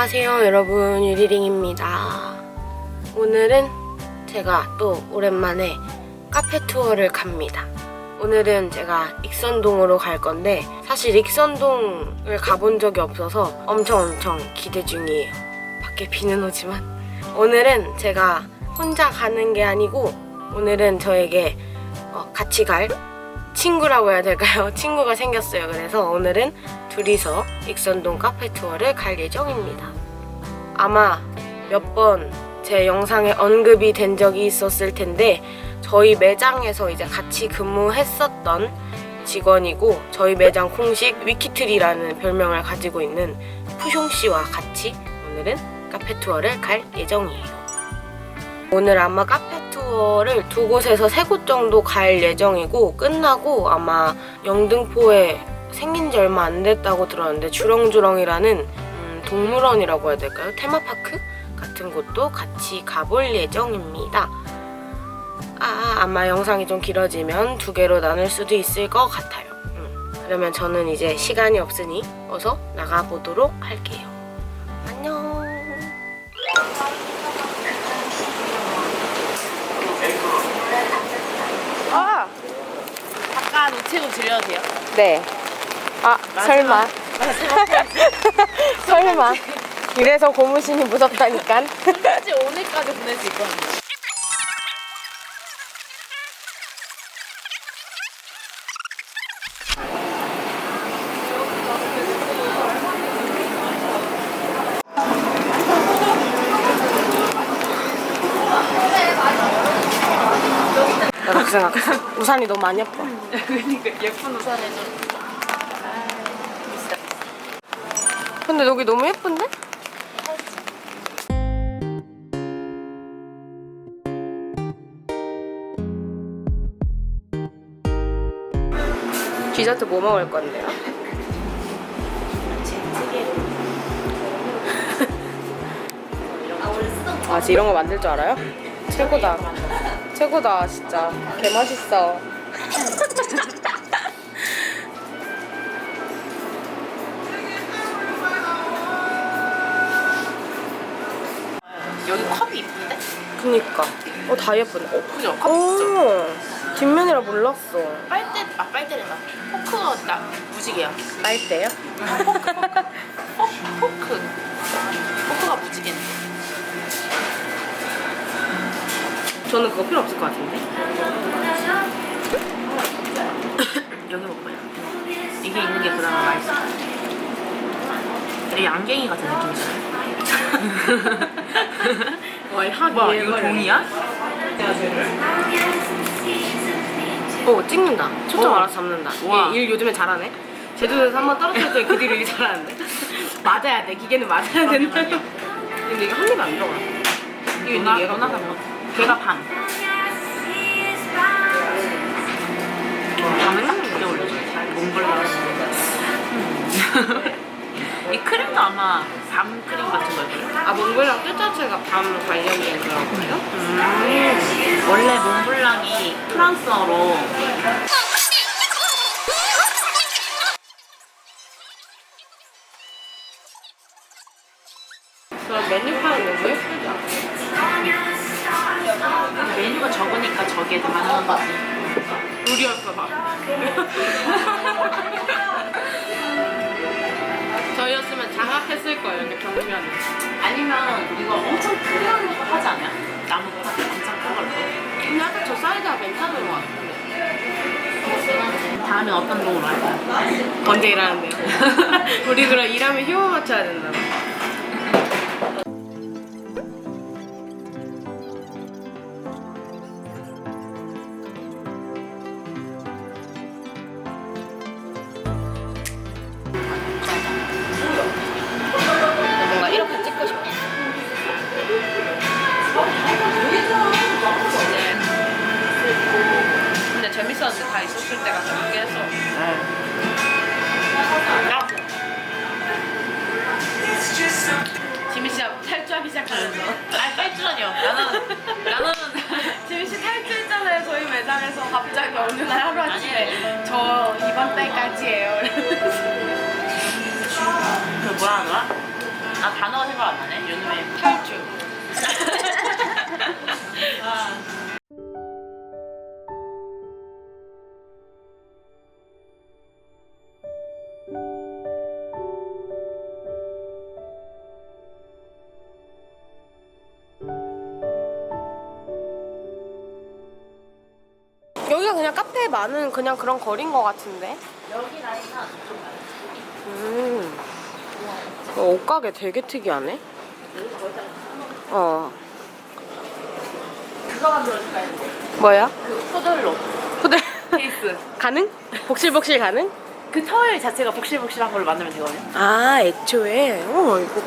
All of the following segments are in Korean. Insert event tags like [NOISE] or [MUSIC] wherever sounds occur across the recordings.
안녕하세요 여러분. 유리링입니다. 오늘은 제가 또 오랜만에 카페 투어를 갑니다. 오늘은 제가 익선동으로 갈 건데 사실 익선동을 가본 적이 없어서 엄청 엄청 기대 중이에요. 밖에 비는 오지만. 오늘은 제가 혼자 가는 게 아니고 오늘은 저에게 어, 같이 갈 친구라고 해야 될까요? [LAUGHS] 친구가 생겼어요. 그래서 오늘은 둘이서 익선동 카페 투어를 갈 예정입니다. 아마 몇 번 제 영상에 언급이 된 적이 있었을 텐데 저희 매장에서 이제 같이 근무했었던 직원이고 저희 매장 공식 위키트리라는 별명을 가지고 있는 푸숑 씨와 같이 오늘은 카페 투어를 갈 예정이에요. 오늘 아마 카페 투어를 두 곳에서 세 곳 정도 갈 예정이고 끝나고 아마 영등포에 생긴 지 얼마 안 됐다고 들었는데 주렁주렁이라는 음, 동물원이라고 해야 될까요? 테마파크 같은 곳도 같이 가볼 예정입니다. 아, 아마 영상이 좀 길어지면 두 개로 나눌 수도 있을 것 같아요. 음, 그러면 저는 이제 시간이 없으니 어서 나가보도록 할게요. 안녕. 우체국 드려도 돼요? 네. 아, 설마. [LAUGHS] 설마. 이래서 고무신이 무섭다니까. 사실 오늘까지 보낼 수 있거든요. 나도 그 생각했어. 우산이 너무 많이 예뻐. 그러니까 예쁜 우산 해줘. 근데 여기 너무 예쁜데? 디저트 뭐 먹을 건데요? 아, 이런 거 만들 줄 알아요? 최고다. 최고다, 진짜. 개 맛있어. 그니까. 어, 다 예쁘네. 어, 그죠? 컵 있죠? 오, 뒷면이라 몰랐어. 빨대, 아 빨대래나. 포크가 나 무지개야. 빨대요? 포크, 포크. 포크가 무지개인데. 저는 그거 필요 없을 것 같은데. [LAUGHS] 여기 먹어요. 이게 있는 게 그나마 맛있어. 되게 양갱이 같은 느낌이잖아요. [LAUGHS] 와, 이거 종이야? 어, 찍는다. 초점 어. 알아서 잡는다. 우와. 얘 일 요즘에 잘하네. 제주도에서 한 번 떨어뜨렸더니 그 뒤로 일 잘하는데. [LAUGHS] 맞아야 돼. 기계는 맞아야 된다. 근데 이거 한 입에 안 들어가. 이거 누나, 얘가 누나가 먹어. 걔가 밤. 밤에 딱 두개 올려줘. 몽블랑. 이 크림도 아마 밤 크림 같은 거예요. 아, 몽블랑 뜻 자체가 밤 관련된 그런 거예요? 음. 원래 몽블랑이 프랑스어로 그럼 메뉴판이 너무 예쁘지 않아? 메뉴가 적으니까 저기에 다 맞는 거지. 우리였어, 봐. [LAUGHS] 장악했을 거예요, 이렇게 경주하는. 아니면 이거 엄청 큰 것도 하지 않냐? 나무 같은 엄청 큰 걸로. 근데 아까 저 사이즈가 괜찮은 것 같은데. 다음에 어떤 동으로 할까요? 언제 일하는데요? [LAUGHS] 우리 그럼 일하면 휴무 맞춰야 된다. 뭔 재밌었는데 다 있었을 때가 재밌게 했어. 나 지민 씨가 탈주하기 시작하면서 아, 탈주라니요. 나는, 나는, [LAUGHS] 지민 씨 탈주했잖아요 저희 매장에서 갑자기 어느 날 하루 아침에 저 이번 달까지예요 그 뭐라 하더라? 아 단어가 생각 안 나네. 요즘에 탈주. [LAUGHS] 아. 그냥 카페 많은 그냥 그런 거리인 것 같은데. 여기 라인은 좀 음. 어, 옷가게 되게 특이하네. 어. 그거 만들어줄까 했는데. 뭐야? 그 포들로 후대 케이스. [LAUGHS] 가능? 복실복실 가능? 그 터일 자체가 복실복실한 걸로 만들면 되거든요. 아, 애초에. 어, 이거.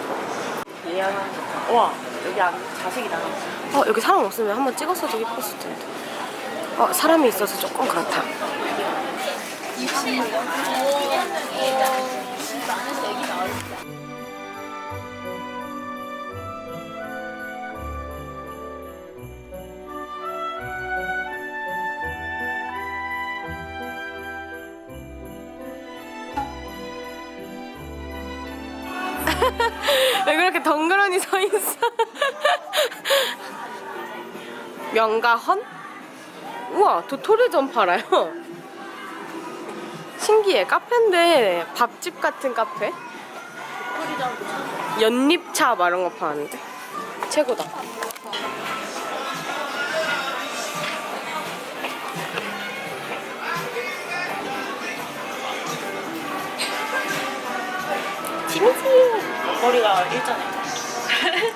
예약하는 거. 와 여기 안 자식이다. 어, 여기 사람 없으면 한번 찍었어도 예뻤을 텐데. 어, 사람이 있어서 조금 그렇다. [LAUGHS] 왜 그렇게 덩그러니 서 있어? [LAUGHS] 명가헌? 우와 도토리전 팔아요. 신기해 카페인데 밥집 같은 카페? 연잎차 막 이런 거 파는데 최고다. 재밌지? 머리가 일전에.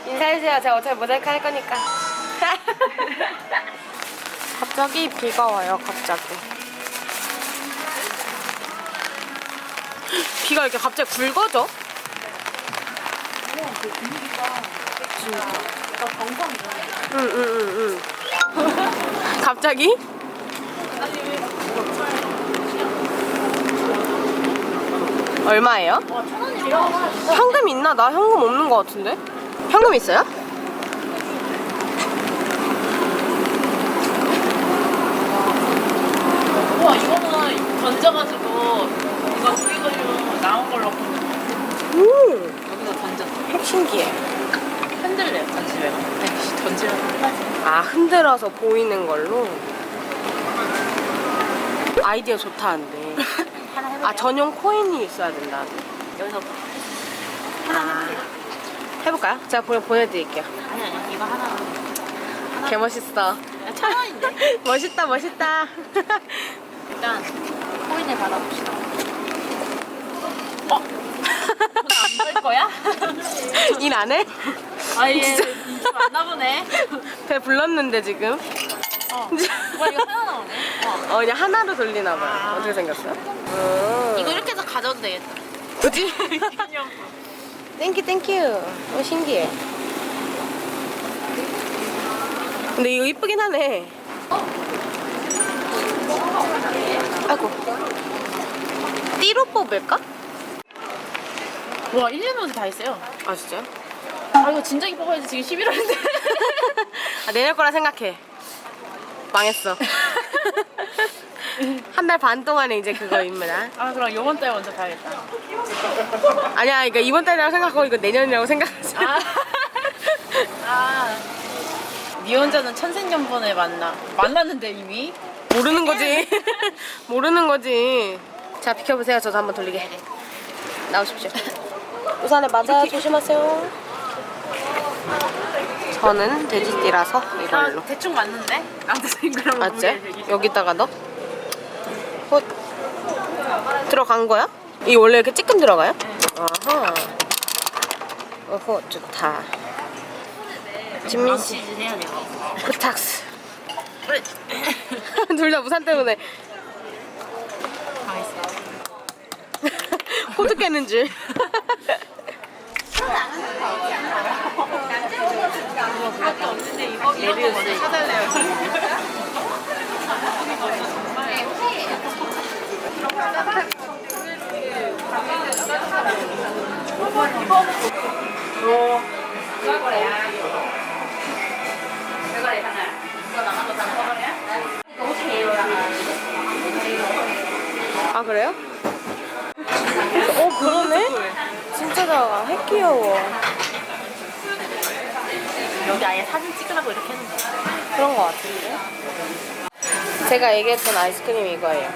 인사해주세요. 제가 어차피 모자이크 할 거니까. [LAUGHS] 갑자기 비가 와요, 갑자기. [GASPS] 비가 이렇게 갑자기 굵어져? 응, 응, 응, 응. [LAUGHS] 갑자기? 얼마예요? 현금 있나? 나 현금 없는 것 같은데? 현금 있어요? 우와, 이거는 던져가지고 이거 고기 걸려 나온 걸로 음, 여기서 던졌어. 신기해. 흔들래요, 던지면. 네, 던지면. 아, 흔들어서 보이는 걸로? 아이디어 좋다는데. [LAUGHS] 하나 해볼게요. 아, 전용 코인이 있어야 된다. 여기서 아, 해볼까요? 제가 보내, 보내드릴게요. 아니 아니 이거 하나 개 멋있어. 천 원인데 [LAUGHS] 멋있다, 멋있다. 일단 코인을 받아봅시다. 어? 돈안벌 거야? [LAUGHS] 일 안 해? 아얘. 인기 많나 보네. 배 불렀는데 지금. 어. [LAUGHS] 와 이거 하나 나오네. 어. 어, 그냥 하나로 돌리나 봐요. 아. 어떻게 생겼어요? 음. 이거 이렇게 해서 가져도 되겠다. 뭐지? 땡큐 땡큐 어 신기해 근데 이거 이쁘긴 하네 아이고 띠로 뽑을까? 와 1년 전에 다 했어요. 아 진짜요? 아 이거 진작에 뽑아야지 지금 11월인데. 아 내년 거라 생각해 망했어 한 달 반 동안에 이제 그거입니다 아 그럼 요번 달 먼저 가야겠다. 아니야 이거 이번 달이라고 생각하고 이거 내년이라고 생각하지 아. 아. 니 혼자는 천생연분에 만나. 만났는데 이미? 모르는 거지. [LAUGHS] 모르는 거지. 자 비켜보세요. 저도 한번 돌리게. 나오십시오. 우산에 맞아 조심하세요. 저는 돼지띠라서 이걸로. 아, 대충 맞는데? 나한테 생각하면 맞지? 여기다가 넣어 헛. 들어간 거야? 이 원래 이렇게 찌끔 들어가요? 아하. 어허 좋다. 진민 씨. 해야 돼요. 부탁스 그래. [LAUGHS] 둘 다 우산 때문에 가만있어. 호두 [LAUGHS] 깨는 줄 레비우스 사달래요. 아 그래요? 어 그러네? 진짜 작아. 핵 귀여워. 여기 아예 사진 찍으라고 이렇게 해놓은 거야. 그런 거 같은데. 제가 얘기했던 아이스크림이 이거예요.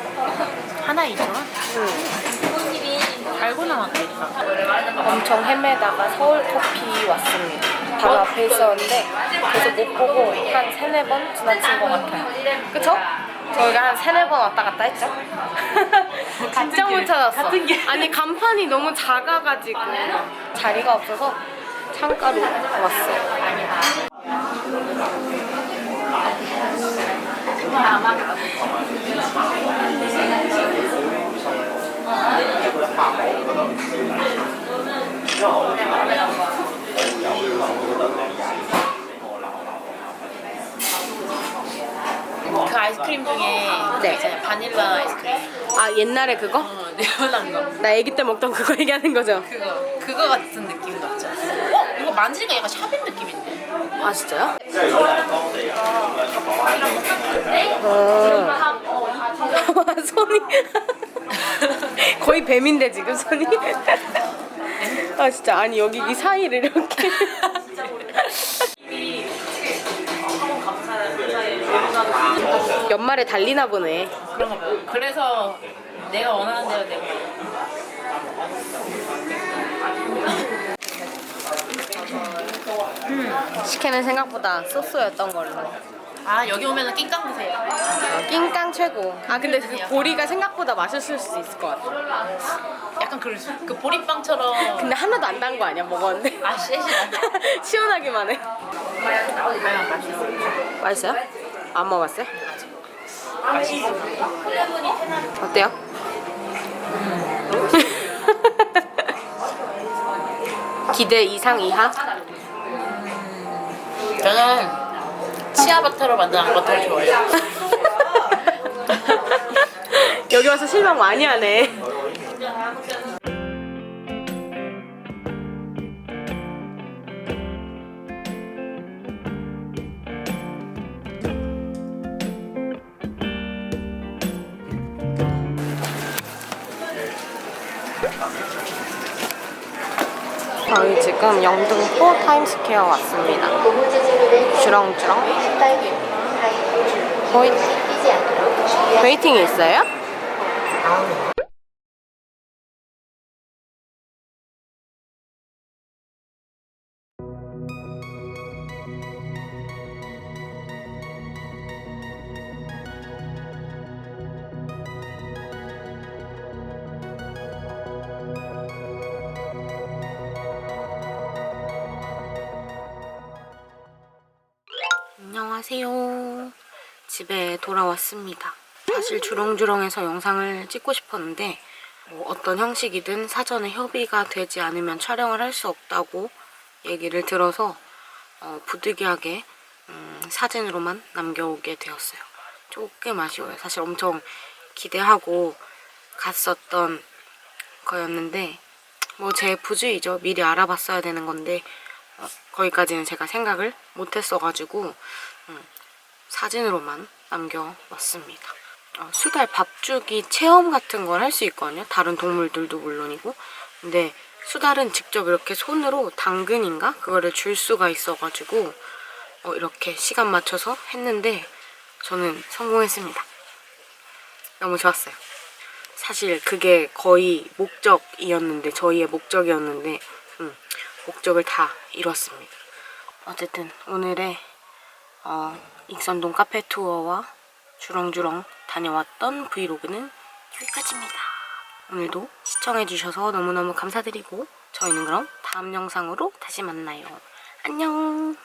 하나에 2,000원? 음. 달고 나왔다니까. 엄청 헤매다가 서울 커피 왔습니다. 바로 앞에 있었는데 계속 못 보고 한 세네 번 지나친 것 같아요. 그쵸? 저희가 한 세네 번 왔다 갔다 했죠? [LAUGHS] 진짜 못 길, 찾았어. 같은 길. 아니 간판이 너무 작아가지고 자리가 없어서 창가로 왔어요. 아이스크림 중에 네. 있잖아요. 바닐라 아이스크림. 아 옛날에 그거? 어, 네모난 거. 나 아기 때 먹던 그거 얘기하는 거죠? 그거 그거 같은 느낌 같죠? 어? 이거 만지니까 약간 샤벳 느낌인데. 아 진짜요? 어. 손이 거의 뱀인데 지금 손이 아 진짜 아니 여기 이 사이를 이렇게 연말에 달리나 보네 그런가 봐요. 그래서 내가 원하는 대로 내가 식혜는 생각보다 소스였던 걸로 아 여기 오면은 낑깡 드세요. 아, 낑깡 최고 아 근데 그 보리가 생각보다 맛있을 수 있을 것 같아 약간 그럴 수. 그 보리빵처럼. 근데 하나도 안 단 거 아니야 먹었는데 아 쎄시다. [LAUGHS] 시원하기만 해아 맛있어. 맛있어요? 안 먹었어요? 어때요? [LAUGHS] 기대 이상 이하? 저는 치아바타로 만든 안바타를 좋아해요. [LAUGHS] 여기 와서 실망 많이 하네. 저희 지금 영등포 타임스퀘어 왔습니다. 주렁주렁. 거의 웨이팅이 있어요? 집에 돌아왔습니다. 사실 주렁주렁해서 영상을 찍고 싶었는데 뭐 어떤 형식이든 사전에 협의가 되지 않으면 촬영을 할 수 없다고 얘기를 들어서 어, 부득이하게 음, 사진으로만 남겨오게 되었어요. 조금 아쉬워요. 사실 엄청 기대하고 갔었던 거였는데 뭐 제 부주의죠. 미리 알아봤어야 되는 건데 어, 거기까지는 제가 생각을 못했어가지고 음, 사진으로만 남겨왔습니다. 어, 수달 밥 주기 체험 같은 걸 할 수 있거든요. 다른 동물들도 물론이고. 근데 수달은 직접 이렇게 손으로 당근인가? 그거를 줄 수가 있어가지고 어, 이렇게 시간 맞춰서 했는데 저는 성공했습니다. 너무 좋았어요. 사실 그게 거의 목적이었는데 저희의 목적이었는데 음, 목적을 다 이뤘습니다. 어쨌든 오늘의 어, 익선동 카페 투어와 주렁주렁 다녀왔던 브이로그는 여기까지입니다. 오늘도 시청해주셔서 너무너무 감사드리고 저희는 그럼 다음 영상으로 다시 만나요. 안녕!